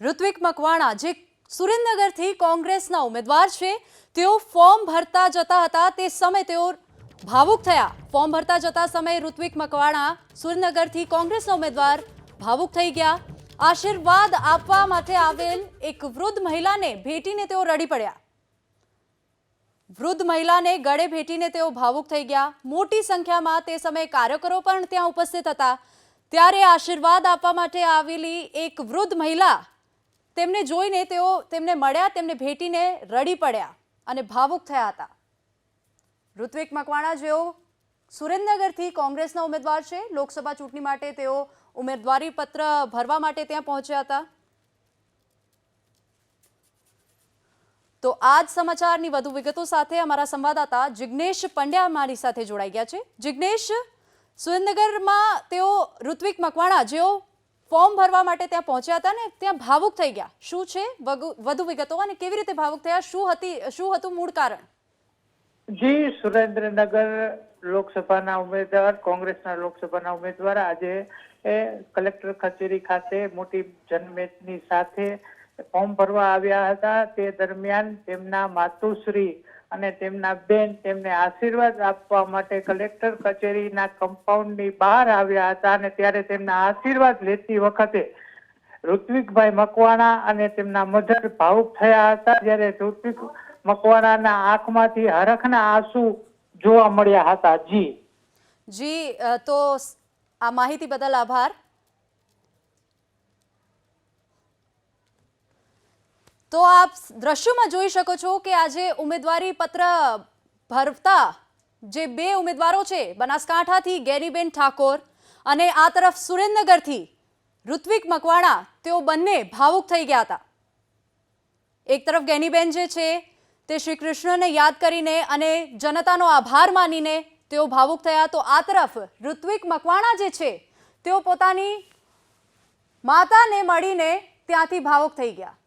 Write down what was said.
ઋત્વિક મકવાણા, જે સુરેન્દ્રનગરથી કોંગ્રેસના ઉમેદવાર છે, તેઓ ફોર્મ ભરતા જતા હતા. તે સમયે તેઓ ભાવુક થયા. ફોર્મ ભરતા જતા સમયે ઋત્વિક મકવાણા સુરેન્દ્રનગરથી કોંગ્રેસના ઉમેદવાર ભાવુક થઈ ગયા. આશીર્વાદ આપવા માટે આવેલ એક વૃદ્ધ મહિલાને ભેટીને તેઓ રડી પડ્યા. વૃદ્ધ મહિલાને ગળે ભેટીને તેઓ ભાવુક થઈ ગયા. મોટી સંખ્યામાં તે સમયે કાર્યકરો પણ ત્યાં ઉપસ્થિત હતા. ત્યારે આશીર્વાદ આપવા માટે આવેલી એક વૃદ્ધ મહિલા તેમને જોઈને તેઓ તેમને મળ્યા, તેમને ભેટીને રડી પડ્યા અને ભાવુક થયા હતા. ઋત્વિક મકવાણા, જેઓ સુરેન્દ્રનગરથી કોંગ્રેસના ઉમેદવાર છે, લોકસભા ચૂંટણી માટે તેઓ ઉમેદવારી પત્ર ભરવા માટે ત્યાં પહોંચ્યા હતા. તો આ જ સમાચારની વધુ વિગતો સાથે અમારા સંવાદદાતા જિગ્નેશ પંડ્યા મારી સાથે જોડાઈ ગયા છે. જિગ્નેશ, સુરેન્દ્રનગરમાં તેઓ ઋત્વિક મકવાણા, જેઓ ફોર્મ ભરવા માટે ત્યાં પહોંચ્યા હતા ને ત્યાં ભાવુક થઈ ગયા. શું છે? વધુ વિગતો અને કેવી રીતે ભાવુક થયા? શું હતી, શું હતું મૂળ કારણ? જી, સુરેન્દ્રનગર લોકસભાના ઉમેદવાર, કોંગ્રેસના લોકસભાના ઉમેદવાર આજે એ કલેક્ટર કચેરી ખાતે મોટી જનમેદની સાથે ફોર્મ ભરવા આવ્યા હતા. તે દરમિયાન તેમના માતુશ્રી અને તેમના બેન તેમને આશીર્વાદ આપવા માટે કલેક્ટર કચેરીના કમ્પાઉન્ડની બહાર આવ્યા હતા અને ત્યારે તેમના આશીર્વાદ લેતી વખતે ઋત્વિકભાઈ મકવાણા અને તેમના મધર ભાવુક થયા હતા. જ્યારે ઋત્વિક મકવાણાના આંખમાંથી હરખના આંસુ જોવા મળ્યા હતા. જી. જી તો આ માહિતી બદલ આભાર. તો આપ દ્રશ્યમાં જોઈ શકો છો કે આજે ઉમેદવારી પત્ર ભરતા જે બે ઉમેદવારો છે, બનાસકાંઠાથી ગેરીબેન ઠાકોર અને આ તરફ સુરેન્દ્રનગરથી ઋત્વિક મકવાણા, તેઓ બંને ભાવુક થઈ ગયા હતા. એક તરફ ગેનીબેન જે છે, તે શ્રી કૃષ્ણને યાદ કરીને અને જનતાનો આભાર માનીને તેઓ ભાવુક થયા. તો આ તરફ ઋત્વિક મકવાણા જે છે, તેઓ પોતાની માતાને મળીને ત્યાંથી ભાવુક થઈ ગયા.